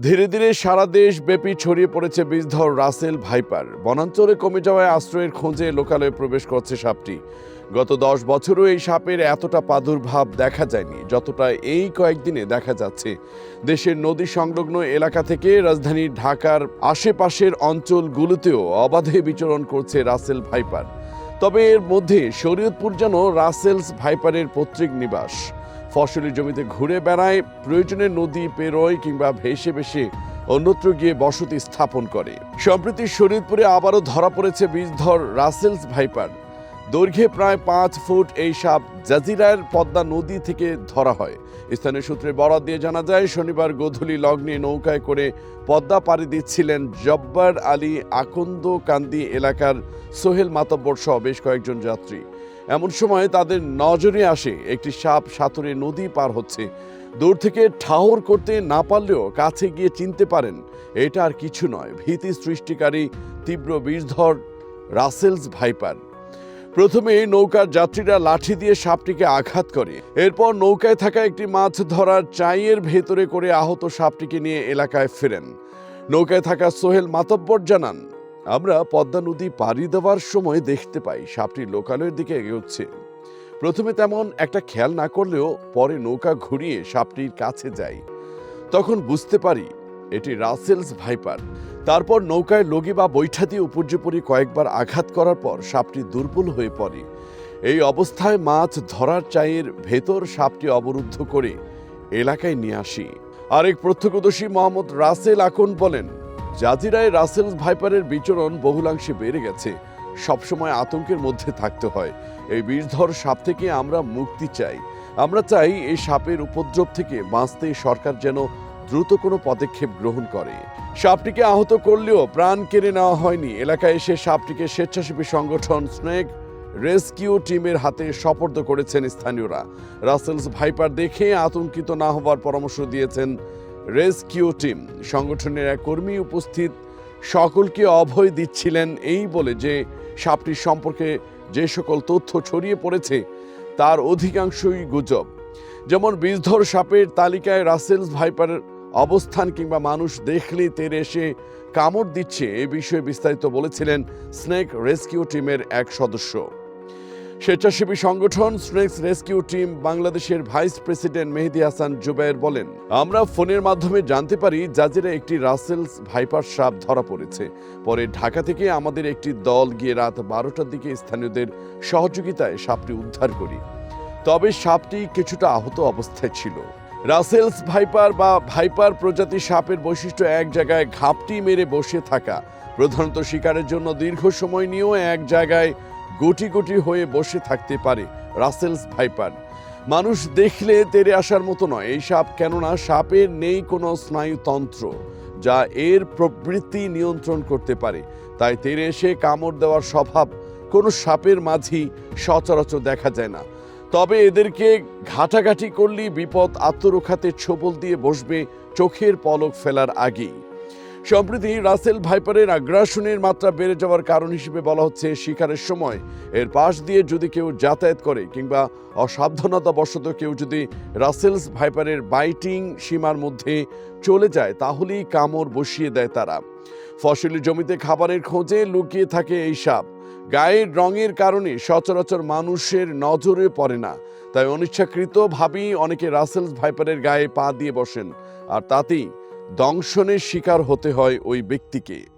ধীরে ধীরে সারা দেশ ব্যাপী ছড়িয়ে পড়েছে বিষধর রাসেল ভাইপার। বনাঞ্চলে কমে যাওয়ায় আশ্রয়ের খোঁজে লোকালয়ে প্রবেশ করছে সাপটি। গত দশ বছরও এই সাপের এতটা প্রাদুর্ভাব দেখা যায়নি, যতটা এই কয়েকদিনে দেখা যাচ্ছে। দেশের নদী সংলগ্ন এলাকা থেকে রাজধানী ঢাকার আশেপাশের অঞ্চলগুলোতেও অবাধে বিচরণ করছে রাসেল ভাইপার। তবে এর মধ্যে শরীয়তপুর যেন রাসেলস ভাইপারের পৈতৃক নিবাস। ফসলি জমিতে ঘুরে বেড়ায়, প্রয়োজনে নদী, পেরোয় কিংবা ভেসে ভেসে অন্যত্র গিয়ে বসতি স্থাপন করে। সম্প্রতি শরীরপুরে আবারও ধরা পড়েছে বিষধর রাসেলস ভাইপার। দৈর্ঘ্যে প্রায় পাঁচ ফুট এই সাপ জাজিরার পদ্মা নদী থেকে ধরা হয়। স্থানীয় সূত্রে বরাত দিয়ে জানা যায়, শনিবার গোধূলি লগ্নে নৌকায় করে পদ্মা পাড়ি দিচ্ছিলেন জব্বার আলী আকন্দ কান্দি এলাকার সোহেল মাতব্বর সহ বেশ কয়েকজন যাত্রী। এমন সময় তাদের নজরে আসে একটি সাপ সাঁতরে নদী পার হচ্ছে। দূর থেকে ঠাহর করতে না পারলেও কাছে গিয়ে চিনতে পারেন, এটা আর কিছু নয়। ভীতি সৃষ্টিকারী তীব্র বীরধর রাসেলস ভাইপার। প্রথমে নৌকার যাত্রীরা লাঠি দিয়ে সাপটিকে আঘাত করে। এরপর নৌকায় থাকা একটি মাছ ধরার চাইয়ের ভেতরে করে আহত সাপটিকে নিয়ে এলাকায় ফেরেন। নৌকায় থাকা সোহেল মাতব্বর জানান আমরা পদ্মা নদী পাড়ি দেওয়ার সময় দেখতে পাই সাপটি লোকালয়ের দিকে এগোচ্ছে প্রথমে তেমন একটা খেয়াল না করলেও পরে নৌকা ঘুরিয়ে সাপটির কাছে যাই। তখন বুঝতে পারি এটি রাসেলস ভাইপার। তারপর নৌকায় লগি বা বৈঠা দিয়ে উপর্যুপরি কয়েকবার আঘাত করার পর সাপটি দুর্বল হয়ে পড়ে। এই অবস্থায় মাছ ধরার চায়ের ভেতর সাপটি অবরুদ্ধ করে এলাকায় নিয়ে আসি। আরেক প্রত্যক্ষদর্শী মোহাম্মদ রাসেল আকন বলেন জাজিরায় রাসেলস ভাইপারের বিচরণ বহুলাংশে বেড়ে গেছে। সবসময় আতঙ্কের মধ্যে থাকতে হয়। এই বিষধর সাপ থেকে আমরা মুক্তি চাই। আমরা চাই এই সাপের উপদ্রব থেকে বাঁচতে সরকার যেন দ্রুত কোনো পদক্ষেপ গ্রহণ করে। সাপটিকে আহত করলেও প্রাণ কেড়ে নেওয়া হয়নি। এলাকায় এসে সাপটিকে স্বেচ্ছাসেবী সংগঠন স্নেক রেস্কিউ টিমের হাতে সপর্দ করেছেন স্থানীয়রা। রাসেলস ভাইপার দেখে আতঙ্কিত না হওয়ার পরামর্শ দিয়েছেন রেস্কিউ টিম। সংগঠনের এক কর্মী উপস্থিত সকলকে অভয় দিচ্ছিলেন এই বলে যে সাপটির সম্পর্কে যে সকল তথ্য ছড়িয়ে পড়েছে, তার অধিকাংশই গুজব। যেমন বিষধর সাপের তালিকায় রাসেলস ভাইপারের অবস্থান কিংবা মানুষ দেখলে তেরে এসে কামড় দিচ্ছে এ বিষয়ে বিস্তারিত বলেছিলেন স্নেক রেস্কিউ টিমের এক সদস্য। স্বেচ্ছাসেবী সংগঠন স্নেক্স রেস্কিউ টিম বাংলাদেশের ভাইস প্রেসিডেন্ট মেহেদি হাসান জুবায়ের বলেন, আমরা ফোনের মাধ্যমে জানতে পারি জাজিরা একটি রাসেলস ভাইপার সাপ ধরা পড়েছে। পরে ঢাকা থেকে আমাদের একটি দল গিয়ে রাত বারোটার দিকে স্থানীয়দের সহযোগিতায় সাপটি উদ্ধার করি। তবে সাপটি কিছুটা আহত অবস্থায় ছিল। রাসেলস ভাইপার বা ভাইপার প্রজাতি সাপের বৈশিষ্ট্য এক জায়গায় ঘাপটি মেরে বসে থাকা। প্রধানত শিকারের জন্য দীর্ঘ সময় নিয়েও এক জায়গায় গুটি গুটি হয়ে বসে থাকতে পারে রাসেলস ভাইপার। মানুষ দেখলে তেরে আসার মতো নয়, এই সাপ কেননা সাপের নেই কোনো স্নায়ুতন্ত্র, যা এর প্রবৃত্তি নিয়ন্ত্রণ করতে পারে। তাই তেরে এসে কামড় দেওয়ার স্বভাব কোনো সাপের মাঝি সচরাচর দেখা যায় না। তবে এদেরকে ঘাটাঘাটি করলেই বিপদ আত্মরক্ষাতে ছোবল দিয়ে বসবে চোখের পলক ফেলার আগেই। সম্প্রতি রাসেল ভাইপারের আগ্রাসনের মাত্রা বেড়ে যাওয়ার কারণ হিসেবে বলা হচ্ছে শিকারের সময়। এর পাশ দিয়ে যদি কেউ যাতায়াত করে কিংবা অসাবধানতা বশত কেউ যদি রাসেলস ভাইপারের বাইটিং সীমার মধ্যে চলে যায়, তাহলেই কামড় বসিয়ে দেয় তারা। ফসলি জমিতে খাবারের খোঁজে লুকিয়ে থাকে এই সাপ। গায়ের রঙের কারণে সচরাচর মানুষের নজরে পড়ে না। তাই অনিচ্ছাকৃতভাবেই অনেকে রাসেলস ভাইপারের গায়ে পা দিয়ে বসেন। আর তাতেই দংশনের শিকার হতে হয় ওই ব্যক্তিকে।